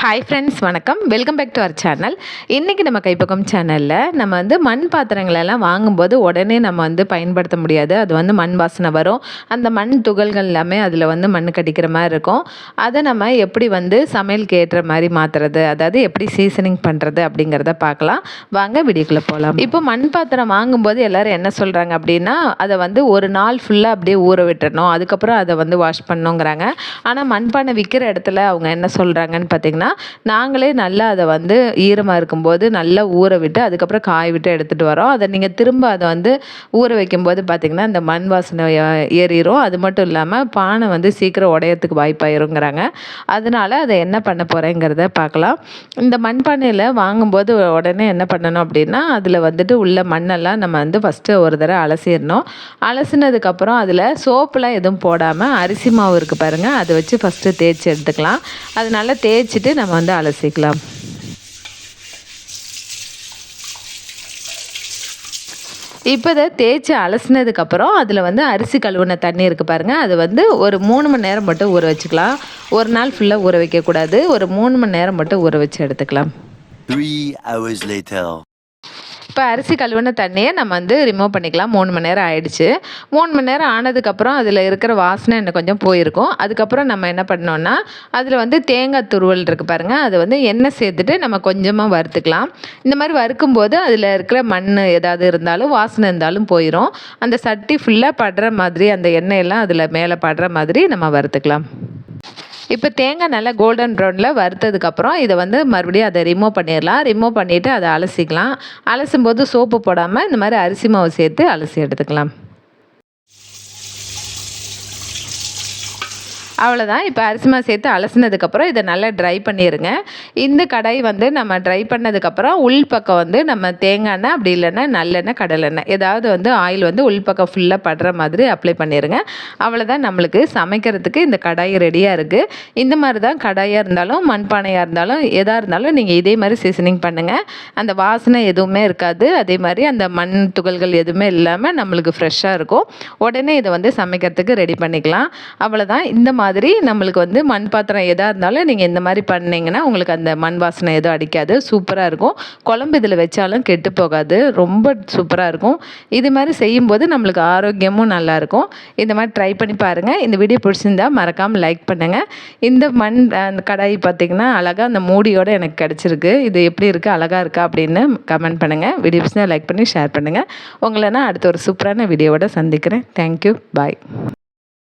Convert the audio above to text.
Hi friends வணக்கம். Welcome back to our channel இன்றைக்கி நம்ம கைப்பக்கம் சேனலில் நம்ம வந்து மண் பாத்திரங்களெல்லாம் வாங்கும்போது உடனே நம்ம வந்து பயன்படுத்த முடியாது. அது வந்து மண் வாசனை வரும். அந்த மண் துகள்கள் எல்லாமே அதில் வந்து மண் கடிக்கிற மாதிரி இருக்கும். அதை நம்ம எப்படி வந்து சமையலுக்கு ஏற்ற மாதிரி மாற்றுறது அதாவது எப்படி சீசனிங் பண்ணுறது அப்படிங்கிறத பார்க்கலாம். வாங்க வீடியோக்குள்ளே போகலாம் இப்போ மண் பாத்திரம் வாங்கும்போது எல்லோரும் என்ன சொல்கிறாங்க அப்படின்னா அதை வந்து ஒரு நாள் ஃபுல்லாக அப்படியே ஊற விட்டுறணும். அதுக்கப்புறம் அதை வந்து வாஷ் பண்ணணுங்கிறாங்க. ஆனால் மண்பானை விற்கிற இடத்துல அவங்க என்ன சொல்கிறாங்கன்னு பார்த்தீங்கன்னா நாங்களே நல்லா அதை வந்து ஈரமாக இருக்கும்போது நல்லா ஊற விட்டு அதுக்கப்புறம் காய விட்டு எடுத்துகிட்டு வரோம். அதை நீங்கள் திரும்ப அதை வந்து ஊற வைக்கும்போது பார்த்திங்கன்னா இந்த மண் வாசனை ஏறிடும் அது மட்டும் இல்லாமல் பானை வந்து சீக்கிரம் உடையத்துக்கு வாய்ப்பாயிருங்கிறாங்க. அதனால் அதை என்ன பண்ண போகிறேங்கிறத பார்க்கலாம். இந்த மண்பானையில் வாங்கும்போது உடனே என்ன பண்ணணும் அப்படின்னா அதில் வந்துட்டு உள்ள மண்ணெல்லாம் நம்ம வந்து ஃபஸ்ட்டு ஒரு தடவை அலசிடணும். அலசினதுக்கப்புறம் அதில் சோப்புலாம் எதுவும் போடாமல் அரிசி மாவு இருக்குது பாருங்கள் அதை வச்சு ஃபஸ்ட்டு தேய்ச்சி எடுத்துக்கலாம். அது நல்லா தேய்ச்சிட்டு நம்ம வந்து அலசிக்கலாம். இப்போ இதை தேய்ச்சி அலசினதுக்கப்புறம் அதில் வந்து அரிசி கழுவுன தண்ணி இருக்குது பாருங்கள் அது வந்து ஒரு மூணு மணி நேரம் மட்டும் ஊற வச்சுக்கலாம். ஒரு நாள் ஃபுல்லாக ஊற வைக்கக்கூடாது. ஒரு மூணு மணி நேரம் மட்டும் ஊற வச்சு எடுத்துக்கலாம். Three hours later. இப்போ அரிசி கழுவின தண்ணியை நம்ம வந்து ரிமூவ் பண்ணிக்கலாம். மூணு மணி நேரம் ஆயிடுச்சு. மூணு மணி நேரம் ஆனதுக்கப்புறம் அதில் இருக்கிற வாசனை இன்னும் கொஞ்சம் போயிருக்கும். அதுக்கப்புறம் நம்ம என்ன பண்ணோன்னா அதில் வந்து தேங்காய் துருவல் இருக்குது பாருங்கள் அதை வந்து எண்ணெய் சேர்த்துட்டு நம்ம கொஞ்சமாக வறுத்துக்கலாம். இந்த மாதிரி வறுக்கும்போது அதில் இருக்கிற மண் ஏதாவது இருந்தாலும் வாசனை இருந்தாலும் போயிடும் அந்த சட்டி ஃபுல்லாக படுற மாதிரி அந்த எண்ணெயெல்லாம் அதில் மேலே படுற மாதிரி நம்ம வறுத்துக்கலாம். இப்போ தேங்காய் நல்லா கோல்டன் ப்ரௌனில் வறுத்ததுக்கப்புறம் இதை வந்து மறுபடியும் அதை ரிமூவ் பண்ணிடலாம். ரிமூவ் பண்ணிவிட்டு அதை அலசிக்கலாம். அலசும் போது சோப்பு போடாமல் இந்த மாதிரி அரிசி மாவு சேர்த்து அலசி எடுத்துக்கலாம். அவ்வளோதான் இப்போ அரிசிமா சேர்த்து அலசினதுக்கப்புறம் இதை நல்லா ட்ரை பண்ணிடுங்க இந்த கடாய் வந்து நம்ம ட்ரை பண்ணதுக்கப்புறம் உள் பக்கம் வந்து நம்ம தேங்காய் எண்ணெய் அப்படி இல்லைன்னா நல்லெண்ணெய் கடலெண்ணெய் ஏதாவது வந்து ஆயில் வந்து உள் பக்கம் ஃபுல்லாக படுற மாதிரி அப்ளை பண்ணிடுங்க அவ்வளோதான் நம்மளுக்கு சமைக்கிறதுக்கு இந்த கடாய் ரெடியாக இருக்குது இந்த மாதிரி தான் கடாயாக இருந்தாலும் மண்பானையாக இருந்தாலும் எதாக இருந்தாலும் நீங்கள் இதே மாதிரி சீசனிங் பண்ணுங்கள் அந்த வாசனை எதுவுமே இருக்காது. அதே மாதிரி அந்த மண் துகள்கள் எதுவுமே இல்லாமல் நம்மளுக்கு ஃப்ரெஷ்ஷாக இருக்கும். உடனே இதை வந்து சமைக்கிறதுக்கு ரெடி பண்ணிக்கலாம். அவ்வளோதான் இந்த மாதிரி மாதிரி நம்மளுக்கு வந்து மண் பாத்திரம் எதாக இருந்தாலும் நீங்கள் இந்த மாதிரி பண்ணிங்கன்னா உங்களுக்கு அந்த மண் வாசனை எதுவும் அடிக்காது. சூப்பராக இருக்கும். குழம்பு இதில் வச்சாலும் கெட்டு போகாது. ரொம்ப சூப்பராக இருக்கும். இது மாதிரி செய்யும்போது நம்மளுக்கு ஆரோக்கியமும் நல்லாயிருக்கும் இந்த மாதிரி ட்ரை பண்ணி பாருங்கள் இந்த வீடியோ பிடிச்சிருந்தா மறக்காமல் லைக் பண்ணுங்கள் இந்த மண் அந்த கடாய் பார்த்திங்கன்னா அழகாக அந்த மூடியோடு எனக்கு கிடச்சிருக்கு. இது எப்படி இருக்குது அழகாக இருக்கா? அப்படின்னு கமெண்ட் பண்ணுங்கள் வீடியோ பிடிச்சிருந்தா லைக் பண்ணி ஷேர் பண்ணுங்கள் உங்களை நான் அடுத்த ஒரு சூப்பரான வீடியோவோட சந்திக்கிறேன். Thank you bye